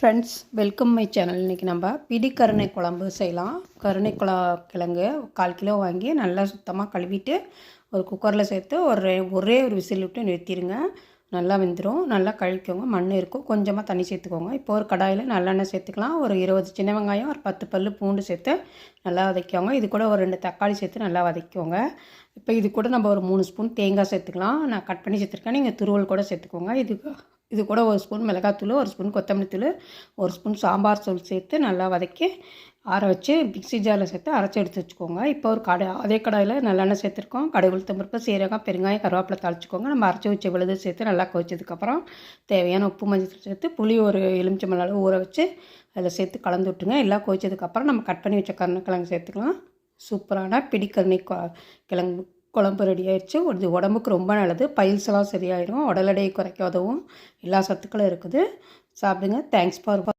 Friends welcome my channel இன்றைக்கி நம்ம பிடி கருணை குழம்பு செய்யலாம். கருணை குழ கிழங்கு கால் கிலோ வாங்கி நல்லா சுத்தமாக கழுவிட்டு ஒரு குக்கரில் சேர்த்து ஒரு ஒரே ஒரு விசில் விட்டு நிறுத்திடுங்க நல்லா வெந்துடும் நல்லா கழிக்கோங்க மண் இருக்கும். கொஞ்சமாக தண்ணி சேர்த்துக்கோங்க. இப்போ ஒரு கடாயில் நல்லெண்ணெய் சேர்த்துக்கலாம். ஒரு இருபது சின்ன வெங்காயம் ஒரு பத்து பல் பூண்டு சேர்த்து நல்லா வதக்கிக்கோங்க. இது கூட ஒரு ரெண்டு தக்காளி சேர்த்து நல்லா வதக்கிக்கோங்க. இப்போ இது கூட நம்ம ஒரு மூணு ஸ்பூன் தேங்காய் சேர்த்துக்கலாம். நான் கட் பண்ணி சேர்த்துருக்கேன். நீங்கள் துருவல் கூட சேர்த்துக்கோங்க. இது இது கூட ஒரு ஸ்பூன் மிளகாத்தூள் ஒரு ஸ்பூன் கொத்தமல்லி தூள் ஒரு ஸ்பூன் சாம்பார் தூள் சேர்த்து நல்லா வதக்கி ஆற வச்சு மிக்ஸி ஜாரில் சேர்த்து அரைச்சி எடுத்து வச்சுக்கோங்க. இப்போ ஒரு கடை அதே கடாயில் நல்லெண்ணெய் சேர்த்துருக்கோம். கடை உளுத்தம்பருப்பு சீரகம் பெருங்காயம் கருவேப்பிலை தாளிச்சிக்கோங்க. நம்ம அரைச்சி வச்ச விழுது சேர்த்து நல்லா கொதிச்சதுக்கப்புறம் தேவையான உப்பு மஞ்சள் சேர்த்து புளி ஒரு எலுமிச்சம்பழ அளவு ஊற வச்சு அதில் சேர்த்து கலந்து விட்டுங்க எல்லாம் கொதிச்சதுக்கப்புறம் நம்ம கட் பண்ணி வச்ச கருணக்கிழங்கு சேர்த்துக்கலாம். சூப்பரான பிடிக்கருணை கிழங்கு குழம்பு ரெடி ஆயிடுச்சு. இது உடம்புக்கு ரொம்ப நல்லது. பயில்ஸ் எல்லாம் சரியாயிடும் உடல் எடையை குறைக்க உதவும் எல்லா சத்துக்களும் இருக்குது. சாப்பிடுங்க. Thanks for